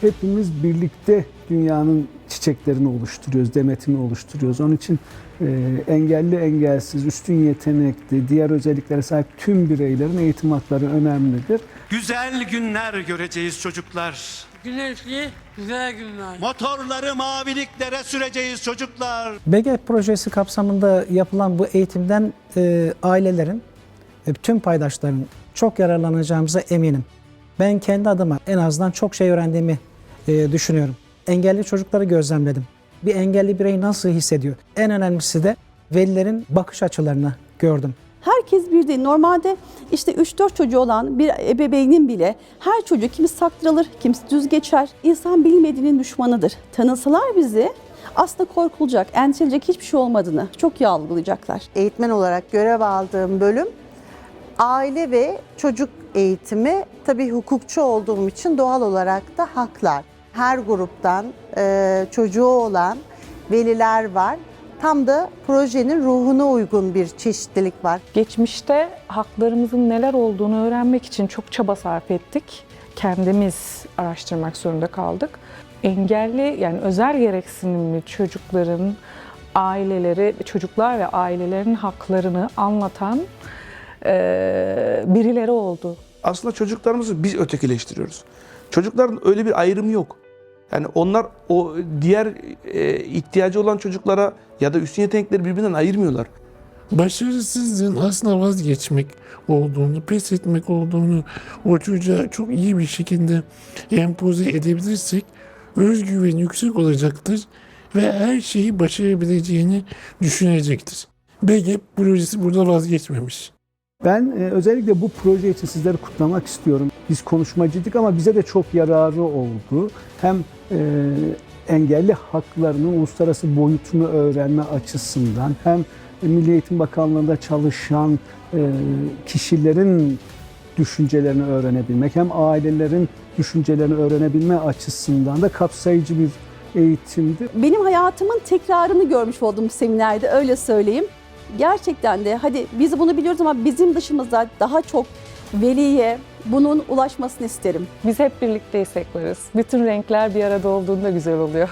hepimiz birlikte dünyanın çiçeklerini oluşturuyoruz, demetini oluşturuyoruz. Onun için e, engelli engelsiz, üstün yetenekli, diğer özelliklere sahip tüm bireylerin eğitim hakları önemlidir. Güzel günler göreceğiz çocuklar. Güneşli güzel günler. Motorları maviliklere süreceğiz çocuklar. BG projesi kapsamında yapılan bu eğitimden e, ailelerin, e, tüm paydaşların çok yararlanacağımıza eminim. Ben kendi adıma en azından çok şey öğrendiğimi e, düşünüyorum. Engelli çocukları gözlemledim. Bir engelli birey nasıl hissediyor? En önemlisi de velilerin bakış açılarını gördüm. Herkes bir değil. Normalde işte 3-4 çocuğu olan bir ebeveynin bile her çocuk kimisi saktırılır, kimisi düz geçer. İnsan bilmediğinin düşmanıdır. Tanısalar bizi aslında korkulacak, endişelenecek hiçbir şey olmadığını çok iyi algılayacaklar. eğitmen olarak görev aldığım bölüm aile ve çocuk eğitimi. Tabii hukukçu olduğum için doğal olarak da haklar. Her gruptan e, çocuğu olan veliler var. Tam da projenin ruhuna uygun bir çeşitlilik var. Geçmişte haklarımızın neler olduğunu öğrenmek için çok çaba sarf ettik. Kendimiz araştırmak zorunda kaldık. Engelli yani özel gereksinimli çocukların aileleri, çocuklar ve ailelerin haklarını anlatan eee, birileri oldu. Aslında çocuklarımızı biz ötekileştiriyoruz. Çocukların öyle bir ayrımı yok. Yani onlar o diğer e, ihtiyacı olan çocuklara ya da üstün yetenekleri birbirinden ayırmıyorlar. başarısızlığın aslında vazgeçmek olduğunu, pes etmek olduğunu o çocuğa çok iyi bir şekilde empoze edebilirsek özgüveni yüksek olacaktır ve her şeyi başarabileceğini düşünecektir. BGEP projesi burada vazgeçmemiş. Ben e, özellikle bu proje için sizleri kutlamak istiyorum. Biz konuşmacıydık ama bize de çok yararı oldu. Hem e, engelli haklarının uluslararası boyutunu öğrenme açısından hem Milli Eğitim Bakanlığı'nda çalışan e, kişilerin düşüncelerini öğrenebilmek hem ailelerin düşüncelerini öğrenebilme açısından da kapsayıcı bir eğitimdi. Benim hayatımın tekrarını görmüş olduğum seminerde öyle söyleyeyim. Gerçekten de hadi biz bunu biliyoruz ama bizim dışımızda daha çok veliye bunun ulaşmasını isterim. Biz hep birlikteysek varız. Bütün renkler bir arada olduğunda güzel oluyor.